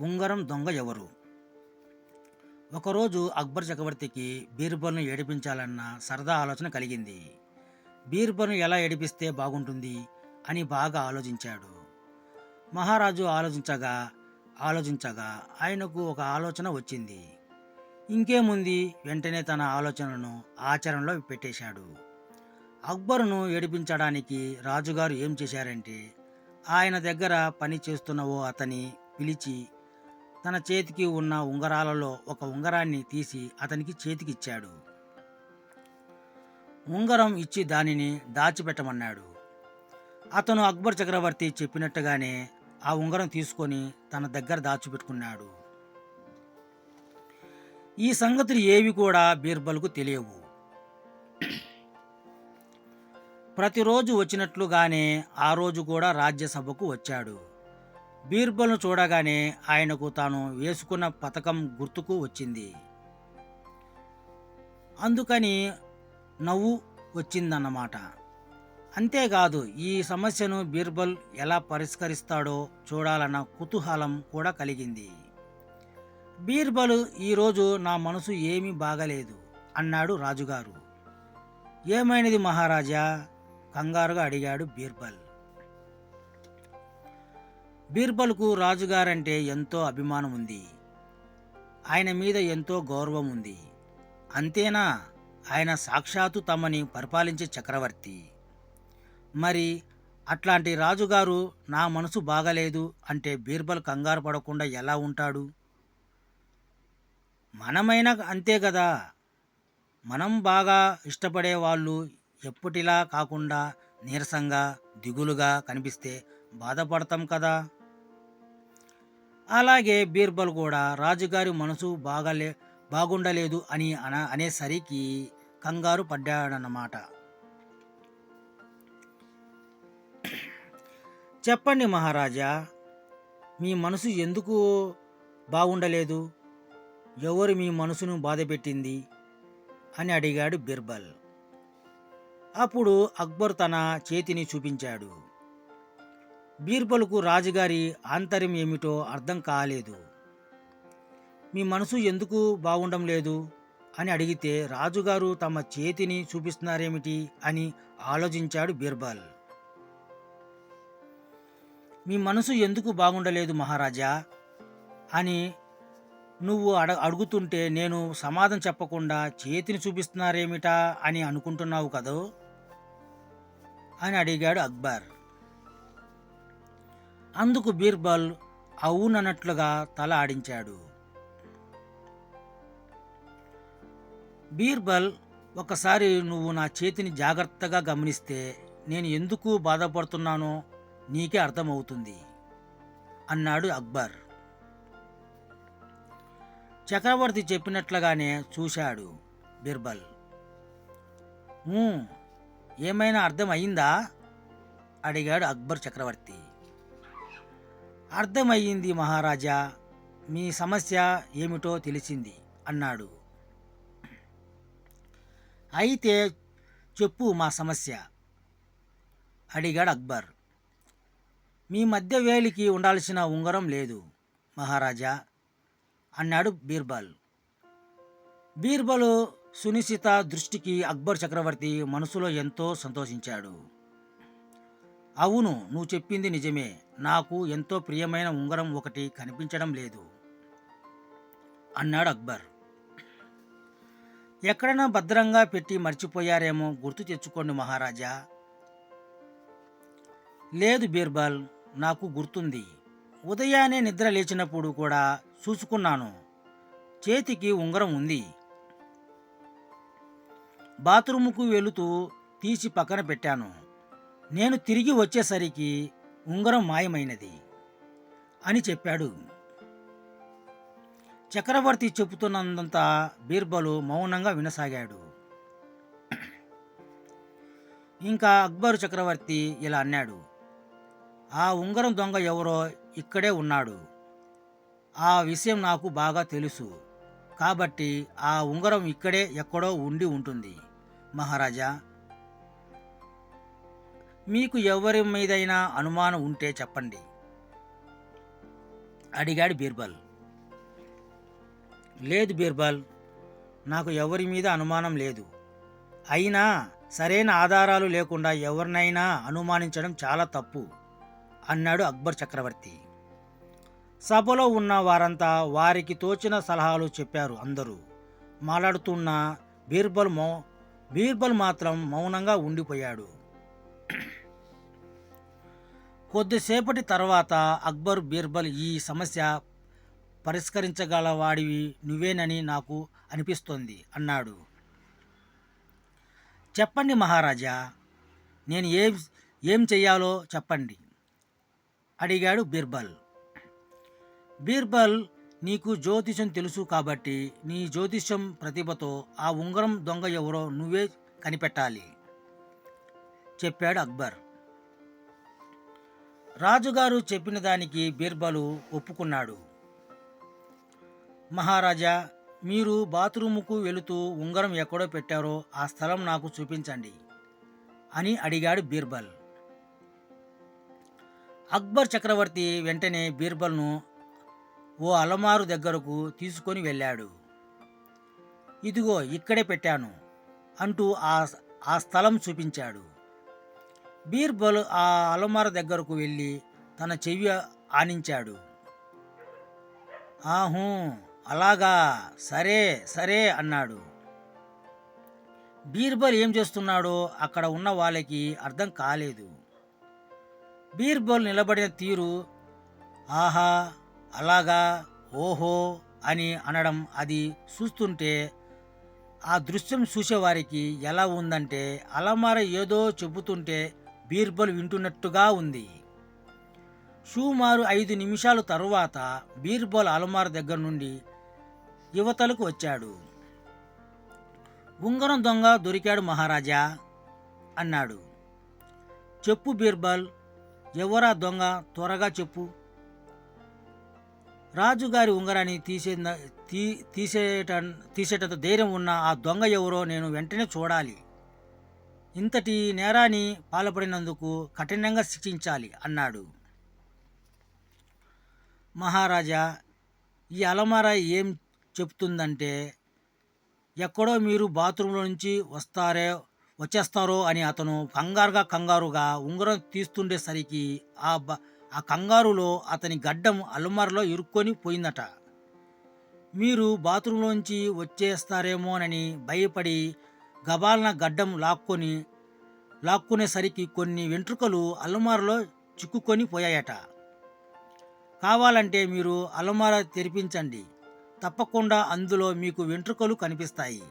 ఉంగరం దొంగ ఎవరు? ఒకరోజు అక్బర్ చక్రవర్తికి బీర్బల్ను ఏడిపించాలన్న సరదా ఆలోచన కలిగింది. బీర్బల్ను ఎలా ఏడిపిస్తే బాగుంటుంది అని బాగా ఆలోచించాడు. మహారాజు ఆలోచించగా ఆలోచించగా ఆయనకు ఒక ఆలోచన వచ్చింది. ఇంకేముంది? వెంటనే తన ఆలోచనను ఆచరణలో పెట్టేశాడు. అక్బరును ఏడిపించడానికి రాజుగారు ఏం చేశారంటే ఆయన దగ్గర పని చేస్తున్న ఓ అతని పిలిచి తన చేతికి ఉన్న ఉంగరాలలో ఒక ఉంగరాన్ని తీసి అతనికి చేతికిచ్చాడు. ఉంగరం ఇచ్చి దానిని దాచిపెట్టమన్నాడు. అతను అక్బర్ చక్రవర్తి చెప్పినట్టుగానే ఆ ఉంగరం తీసుకొని తన దగ్గర దాచిపెట్టుకున్నాడు. ఈ సంగతులు ఏవి కూడా బీర్బల్కు తెలియవు. ప్రతిరోజు వచ్చినట్లుగానే ఆ రోజు కూడా రాజ్యసభకు వచ్చాడు. బీర్బల్ను చూడగానే ఆయనకు తాను వేసుకున్న పథకం గుర్తుకు వచ్చింది. అందుకని నవ్వు వచ్చిందన్నమాట. అంతేకాదు ఈ సమస్యను బీర్బల్ ఎలా పరిష్కరిస్తాడో చూడాలన్న కుతూహలం కూడా కలిగింది. బీర్బల్ ఈరోజు నా మనసు ఏమీ బాగలేదు అన్నాడు రాజుగారు. ఏమైనది మహారాజా? కంగారుగా అడిగాడు బీర్బల్. బీర్బల్కు రాజుగారంటే ఎంతో అభిమానం ఉంది ఆయన మీద ఎంతో గౌరవం ఉంది అంతేనా? ఆయన సాక్షాత్తు తమని పరిపాలించే చక్రవర్తి. మరి అట్లాంటి రాజుగారు నా మనసు బాగలేదు అంటే బీర్బల్ కంగారు పడకుండా ఎలా ఉంటాడు? మనమైనా అంతే కదా మనం బాగా ఇష్టపడే వాళ్ళు ఎప్పటిలా కాకుండా నీరసంగా దిగులుగా కనిపిస్తే బాధపడతాం కదా? అలాగే బీర్బల్ కూడా రాజుగారి మనసు బాగాలే బాగుండలేదు అని అన అనేసరికి కంగారు పడ్డాడన్నమాట. చెప్పండి మహారాజా మీ మనసు ఎందుకు బాగుండలేదు? ఎవరు మీ మనసును బాధపెట్టింది? అని అడిగాడు బీర్బల్. అప్పుడు అక్బర్ తన చేతిని చూపించాడు. బీర్బల్కు రాజుగారి ఆంతర్యం ఏమిటో అర్థం కాలేదు. మీ మనసు ఎందుకు బాగుండం లేదు? అని అడిగితే రాజుగారు తమ చేతిని చూపిస్తున్నారేమిటి అని ఆలోచించాడు బీర్బల్. మీ మనసు ఎందుకు బాగుండలేదు మహారాజా? అని నువ్వు అడ అడుగుతుంటే నేను సమాధానం చెప్పకుండా చేతిని చూపిస్తున్నారేమిటా అని అనుకుంటున్నావు కదో? అని అడిగాడు అక్బర్. అందుకు బీర్బల్ అవునన్నట్లుగా తల ఆడించాడు. బీర్బల్ ఒకసారి నువ్వు నా చేతిని జాగ్రత్తగా గమనిస్తే నేను ఎందుకు బాధపడుతున్నానో నీకే అర్థమవుతుంది అన్నాడు అక్బర్. చక్రవర్తి చెప్పినట్లుగానే చూశాడు బీర్బల్. ఏమైనా అర్థం అయిందా అడిగాడు అక్బర్ చక్రవర్తి. అర్థమయ్యింది మహారాజా మీ సమస్య ఏమిటో తెలిసింది అన్నాడు. అయితే చెప్పు మా సమస్య అడిగాడు అక్బర్. మీ మధ్య వేలికి ఉండాల్సిన ఉంగరం లేదు మహారాజా అన్నాడు బీర్బల్. బీర్బల్ సునిశ్చిత దృష్టికి అక్బర్ చక్రవర్తి మనసులో ఎంతో సంతోషించాడు. అవును నువ్వు చెప్పింది నిజమే. నాకు ఎంతో ప్రియమైన ఉంగరం ఒకటి కనిపించడం లేదు. అన్నాడు అక్బర్. ఎక్కడైనా భద్రంగా పెట్టి మర్చిపోయారేమో గుర్తు తెచ్చుకోండి మహారాజా. లేదు బీర్బల్ నాకు గుర్తుంది. ఉదయాన్నే నిద్ర లేచినప్పుడు కూడా చూసుకున్నాను. చేతికి ఉంగరం ఉంది. బాత్రూముకు వెళుతూ తీసి పక్కన పెట్టాను. నేను తిరిగి వచ్చేసరికి ఉంగరం మాయమైనది అని చెప్పాడు. చక్రవర్తి చెబుతున్నంత బీర్బలు మౌనంగా వినసాగాడు. ఇంకా అక్బరు చక్రవర్తి ఇలా అన్నాడు ఆ ఉంగరం దొంగ ఎవరో ఇక్కడే ఉన్నాడు. ఆ విషయం నాకు బాగా తెలుసు. కాబట్టి ఆ ఉంగరం ఇక్కడే ఎక్కడో ఉండి ఉంటుంది. మహారాజా మీకు ఎవరి మీదైనా అనుమానం ఉంటే చెప్పండి. అడిగాడు బీర్బల్. లేదు బీర్బల్ నాకు ఎవరి మీద అనుమానం లేదు. అయినా సరైన ఆధారాలు లేకుండా ఎవరినైనా అనుమానించడం చాలా తప్పు అన్నాడు అక్బర్ చక్రవర్తి. సభలో ఉన్న వారంతా వారికి తోచిన సలహాలు చెప్పారు అందరూ. మాట్లాడుతున్న బీర్బల్ మౌ బీర్బల్ మాత్రం మౌనంగా ఉండిపోయాడు. కొద్దిసేపటి తర్వాత అక్బర్ బీర్బల్ ఈ సమస్య పరిష్కరించగలవాడివి నువ్వేనని నాకు అనిపిస్తోంది అన్నాడు. చెప్పండి మహారాజా నేను ఏం ఏం చెయ్యాలో చెప్పండి అడిగాడు బీర్బల్. బీర్బల్ నీకు జ్యోతిషం తెలుసు కాబట్టి నీ జ్యోతిష్యం ప్రతిభతో ఆ ఉంగరం దొంగ ఎవరో నువ్వే కనిపెట్టాలి చెప్పాడు అక్బర్. రాజుగారు చెప్పిన దానికి బీర్బలు ఒప్పుకున్నాడు. మహారాజా మీరు బాత్రూముకు వెళుతూ ఉంగరం ఎక్కడో పెట్టారో ఆ స్థలం నాకు చూపించండి అని అడిగాడు బీర్బల్. అక్బర్ చక్రవర్తి వెంటనే బీర్బల్ను ఓ అలమారు దగ్గరకు తీసుకొని వెళ్ళాడు. ఇదిగో ఇక్కడే పెట్టాను అంటూ ఆ ఆ స్థలం చూపించాడు. బీర్బల్ ఆ అలమార దగ్గరకు వెళ్ళి తన చెవి ఆనించాడు. ఆహూ అలాగా? సరే సరే అన్నాడు. బీర్బల్ ఏం చేస్తున్నాడో అక్కడ ఉన్న వాళ్ళకి అర్థం కాలేదు. బీర్బల్ నిలబడిన తీరు ఆహా అలాగా? ఓహో అని అనడం అది చూస్తుంటే ఆ దృశ్యం చూసేవారికి ఎలా ఉందంటే అలమార ఏదో చెబుతుంటే బీర్బల్ వింటున్నట్టుగా ఉంది. సుమారు ఐదు నిమిషాల తరువాత బీర్బల్ అలమార దగ్గర నుండి యువతలకు వచ్చాడు. ఉంగరం దొంగ దొరికాడు మహారాజా అన్నాడు. చెప్పు బీర్బల్ ఎవరా దొంగ? త్వరగా చెప్పు. రాజుగారి ఉంగరాన్ని తీసే తీ తీసేట తీసేటంత ధైర్యం ఉన్న ఆ దొంగ ఎవరో నేను వెంటనే చూడాలి. ఇంతటి నేరాన్ని పాల్పడినందుకు కఠినంగా శిక్షించాలి అన్నాడు. మహారాజా ఈ అలమార ఏం చెప్తుందంటే ఎక్కడో మీరు బాత్రూంలో నుంచి వస్తారే వచ్చేస్తారో అని అతను కంగారుగా కంగారుగా ఉంగరం తీస్తుండేసరికి ఆ బ ఆ కంగారులో అతని గడ్డం అల్మారలో ఇరుక్కొని పోయిందట. మీరు బాత్రూంలోంచి వచ్చేస్తారేమోనని భయపడి గబాలన గడ్డం లాక్కొని లాక్కునేసరికి కొన్ని వెంట్రుకలు అల్మారలో చిక్కుకొని పోయాయట. కావాలంటే మీరు అల్మార తెరిపించండి. తప్పకుండా అందులో మీకు వెంట్రుకలు కనిపిస్తాయి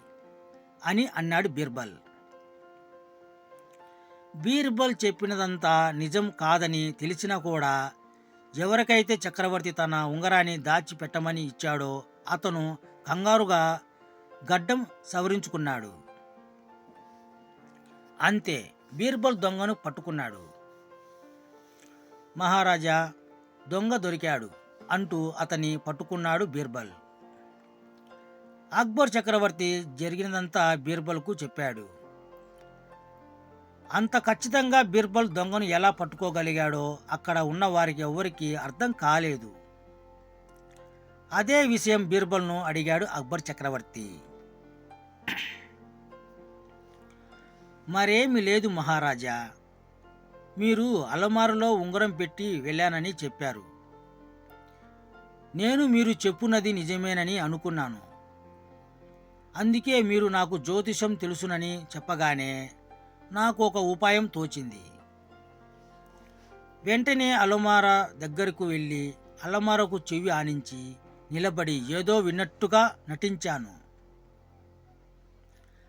అని అన్నాడు బీర్బల్. బీర్బల్ చెప్పినదంతా నిజం కాదని తెలిసినా కూడా ఎవరికైతే చక్రవర్తి తన ఉంగరాన్ని దాచిపెట్టమని ఇచ్చాడో అతను కంగారుగా గడ్డం సవరించుకున్నాడు. అంతే బీర్బల్ దొంగను పట్టుకున్నాడు. మహారాజా దొంగ దొరికాడు అంటూ అతన్ని పట్టుకున్నాడు బీర్బల్. అక్బర్ చక్రవర్తి జరిగినదంతా బీర్బల్కు చెప్పాడు. అంత ఖచ్చితంగా బీర్బల్ దొంగను ఎలా పట్టుకోగలిగాడో అక్కడ ఉన్న వారికి ఎవరికి అర్థం కాలేదు. అదే విషయం బీర్బల్ను అడిగాడు అక్బర్ చక్రవర్తి. మరేమీ లేదు మహారాజా. మీరు అలమారులో ఉంగరం పెట్టి వెళ్ళానని చెప్పారు. నేను మీరు చెప్పున్నది నిజమేనని అనుకున్నాను. అందుకే మీరు నాకు జ్యోతిషం తెలుసునని చెప్పగానే నాకు ఒక ఉపాయం తోచింది. వెంటనే అలమార దగ్గరకు వెళ్ళి అలమారకు చెవి ఆనించి నిలబడి ఏదో విన్నట్టుగా నటించాను.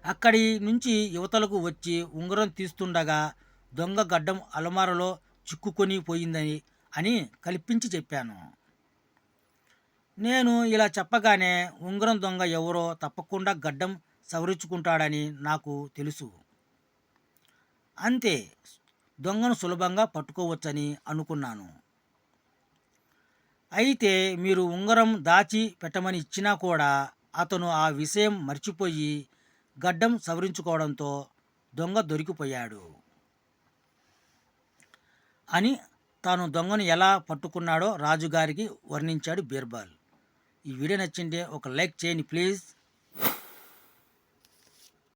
అక్కడి నుంచి యువతలకు వచ్చి ఉంగరం తీస్తుండగా దొంగ గడ్డం అలమారలో చిక్కుకొని పోయిందని అని కల్పించి చెప్పాను. నేను ఇలా చెప్పగానే ఉంగరం దొంగ ఎవరో తప్పకుండా గడ్డం సవరించుకుంటాడని నాకు తెలుసు. అంతే దొంగను సులభంగా పట్టుకోవచ్చని అనుకున్నాను. అయితే మీరు ఉంగరం దాచి పెట్టమని ఇచ్చినా కూడా అతను ఆ విషయం మర్చిపోయి గడ్డం సవరించుకోవడంతో దొంగ దొరికిపోయాడు. అని తాను దొంగను ఎలా పట్టుకున్నాడో రాజుగారికి వర్ణించాడు బీర్బల్. ఈ వీడియో నచ్చింటే ఒక లైక్ చేయండి ప్లీజ్.